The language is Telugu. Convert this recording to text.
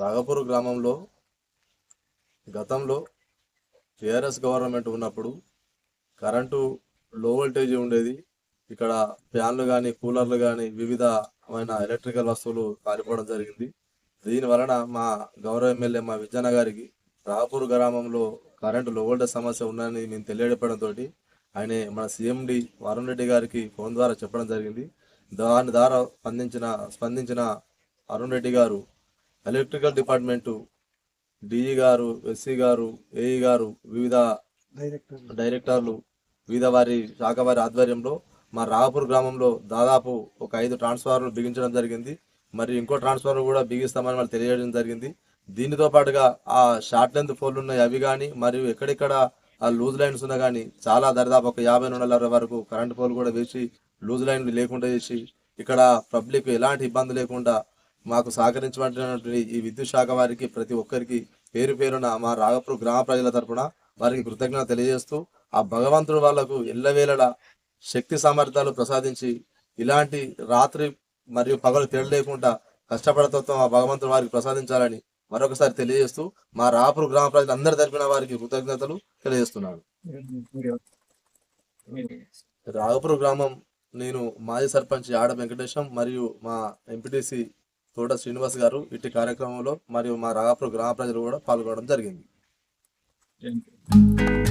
రాగపూర్ గ్రామంలో గతంలో టీఆర్ఎస్ గవర్నమెంట్ ఉన్నప్పుడు కరెంటు లో వోల్టేజ్ ఉండేది. ఇక్కడ ఫ్యాన్లు కానీ కూలర్లు కానీ వివిధమైన ఎలక్ట్రికల్ వస్తువులు కాలిపోవడం జరిగింది. దీని వలన మా గౌరవ ఎమ్మెల్యే మా విజయన గారికి రాపూర్ గ్రామంలో కరెంటు లో వోల్టేజ్ సమస్య ఉందని మేము తెలియజెప్పడంతో ఆయన మన సిఎండి వరుణ్ రెడ్డి గారికి ఫోన్ ద్వారా చెప్పడం జరిగింది. దాని ద్వారా స్పందించిన స్పందించిన Arun Reddy garu electrical department DE garu SC garu AE garu వివిధ డైరెక్టర్లు. వివిధ వారి శాఖ వారి ఆధ్వర్యంలో మా రాగపూర్ గ్రామంలో దాదాపు ఒక ఐదు ట్రాన్స్ఫార్మర్లు బిగించడం జరిగింది. మరి ఇంకో ట్రాన్స్ఫార్మర్ కూడా బిగిస్తామని వాళ్ళు తెలియజేయడం జరిగింది. దీనితో పాటుగా ఆ షార్ట్ లెంత్ ఫోన్లు ఉన్నాయి. అవి కానీ మరియు ఎక్కడెక్కడ ఆ లూజ్ లైన్స్ ఉన్నా కానీ చాలా దరిదాపు ఒక యాభై నుండి అరవై వరకు కరెంట్ పోల్ కూడా వేసి లూజ్ లైన్లు లేకుండా చేసి ఇక్కడ పబ్లిక్ ఎలాంటి ఇబ్బంది లేకుండా మాకు సహకరించబడినటువంటి ఈ విద్యుత్ శాఖ వారికి ప్రతి ఒక్కరికి పేరు పేరున మా రాగపూర్ గ్రామ ప్రజల తరపున వారికి కృతజ్ఞత తెలియజేస్తూ ఆ భగవంతుడు వాళ్ళకు ఎల్లవేళల శక్తి సామర్థ్యాలు ప్రసాదించి ఇలాంటి రాత్రి మరియు పగలు తేడలేకుండా కష్టపడతత్వం ఆ భగవంతుడు వారికి ప్రసాదించాలని మరొకసారి తెలియజేస్తూ మా రాపురు గ్రామ ప్రజలు అందరి తరపున వారికి కృతజ్ఞతలు తెలియజేస్తున్నాను రాగపూర్ గ్రామం నేను మాజీ సర్పంచ్ ఆడ వెంకటేశం మరియు మా ఎంపీటీసీ తోట శ్రీనివాస్ గారు ఇట్టి కార్యక్రమంలో మరియు మా రాగపూర్ గ్రామ ప్రజలు కూడా పాల్గొనడం జరిగింది Thank you.